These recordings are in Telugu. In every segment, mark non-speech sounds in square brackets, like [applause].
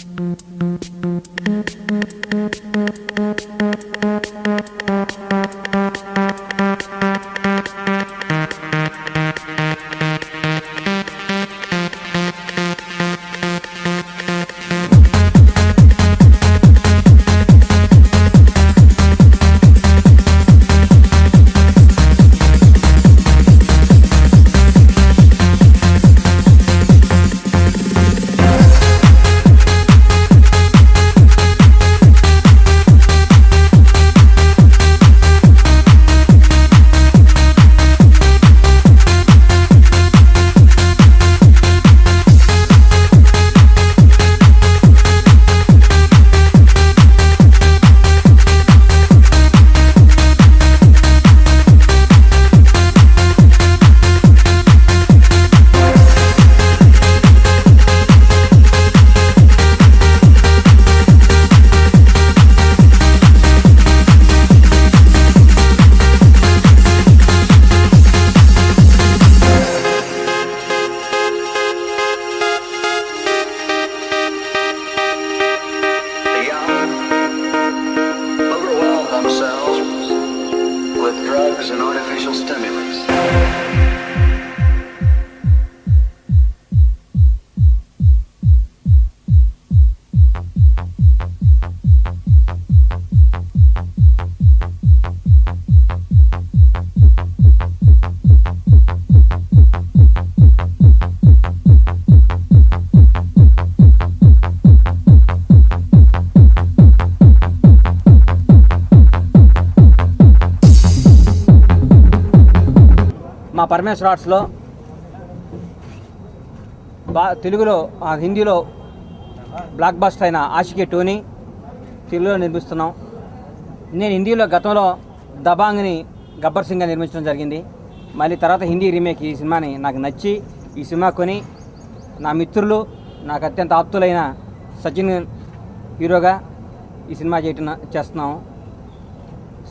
Mm-hmm. పరమేశ్వర ఆర్ట్స్లో బా తెలుగులో హిందీలో బ్లాక్ బస్టర్ అయిన ఆషికి టూని తెలుగులో నిర్మిస్తున్నాం. నేను హిందీలో గతంలో దబాంగ్ని గబ్బర్ సింగ్గా నిర్మించడం జరిగింది. మళ్ళీ తర్వాత హిందీ రీమేక్ ఈ సినిమాని నాకు నచ్చి ఈ సినిమా కొని నా మిత్రులు నాకు అత్యంత ఆప్తులైన సచిన్ హీరోగా ఈ సినిమా చేయటం చేస్తున్నాము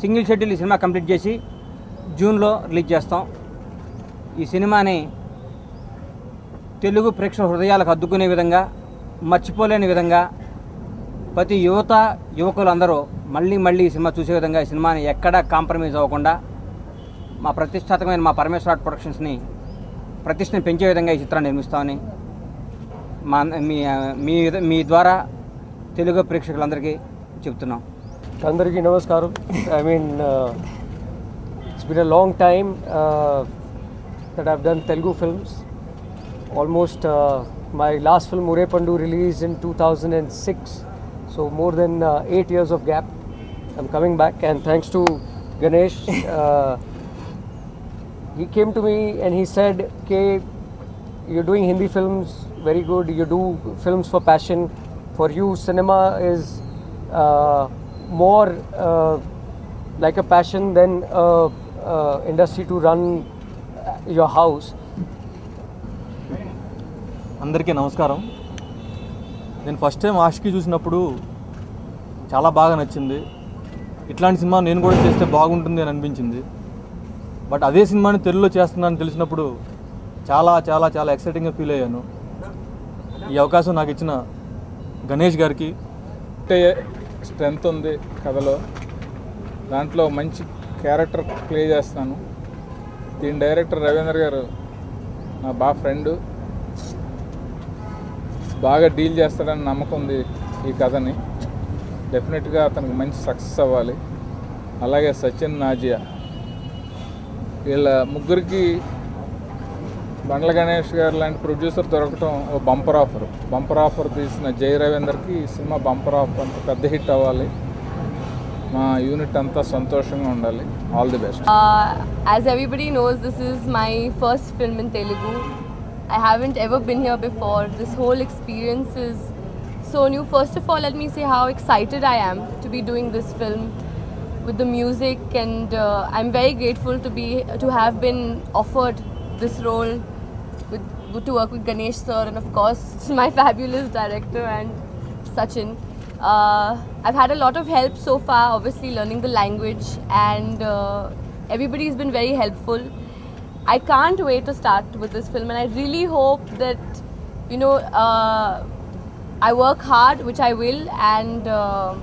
సింగిల్ షెడ్యూల్ ఈ సినిమా కంప్లీట్ చేసి జూన్లో రిలీజ్ చేస్తాం. ఈ సినిమాని తెలుగు ప్రేక్షక హృదయాలకు అద్దుకునే విధంగా మర్చిపోలేని విధంగా ప్రతి యువత యువకులు అందరూ మళ్ళీ మళ్ళీ ఈ సినిమా చూసే విధంగా ఈ సినిమాని ఎక్కడా కాంప్రమైజ్ అవ్వకుండా మా ప్రతిష్టాత్మకమైన మా పరమేశ్వర ఆర్ట్ ప్రొడక్షన్స్ని ప్రతిష్టని పెంచే విధంగా ఈ చిత్రాన్ని నిర్మిస్తామని మా మీ మీ మీ ద్వారా తెలుగు ప్రేక్షకులందరికీ చెప్తున్నాం. అందరికీ నమస్కారం. I mean it's been a long time that I've done Telugu films. Almost uh, my last film, Mure Pandu, released in 2006. So more than uh, eight years of gap. I'm coming back, and thanks to Ganesh, [laughs] uh, he came to me and he said, "K, you're doing Hindi films, very good. You do films for passion. For you, cinema is uh, more uh, like a passion than." industry to run your house." అందరికీ నమస్కారం. నేను ఫస్ట్ టైం ఆష్కి చూసినప్పుడు చాలా బాగా నచ్చింది. ఇట్లాంటి సినిమా నేను కూడా చేస్తే బాగుంటుంది అని అనిపించింది. బట్ అదే సినిమాని తెలుగులో చేస్తున్నానని తెలిసినప్పుడు చాలా చాలా చాలా ఎక్సైటింగ్గా ఫీల్ అయ్యాను. ఈ అవకాశం నాకు ఇచ్చిన గణేష్ గారికి. అంటే స్ట్రెంగ్త్ ఉంది కథలో. దాంట్లో మంచి క్యారెక్టర్ ప్లే చేస్తాను. దీని డైరెక్టర్ రవీంద్ర గారు నా బాగా ఫ్రెండు. బాగా డీల్ చేస్తాడని నమ్మకం ఉంది ఈ కథని. డెఫినెట్గా అతనికి మంచి సక్సెస్ అవ్వాలి. అలాగే సచిన్ నాజియా. వీళ్ళ ముగ్గురికి బండ్ల గణేష్ గారు లాంటి ప్రొడ్యూసర్ దొరకటం ఓ బంపర్ ఆఫర్. బంపర్ ఆఫర్ తీసిన జై రవీందర్కి ఈ సినిమా బంపర్ ఆఫర్ అంత పెద్ద హిట్ అవ్వాలి. మా యూనిట్ అంతా సంతోషంగా ఉండాలి all the best Uh, as everybody knows, this is my first film in Telugu. I haven't ever been here before. This whole experience is so new. First of all, let me say how excited I am to be doing this film with the music, and uh, I'm very grateful to be to have been offered this role with to work with Ganesh sir, and of course [laughs] my fabulous director and Sachin. Uh, I've had a lot of help so far, obviously learning the language, and uh, everybody's been very helpful. I can't wait to start with this film, and I really hope that you know uh, I work hard, which I will, and uh,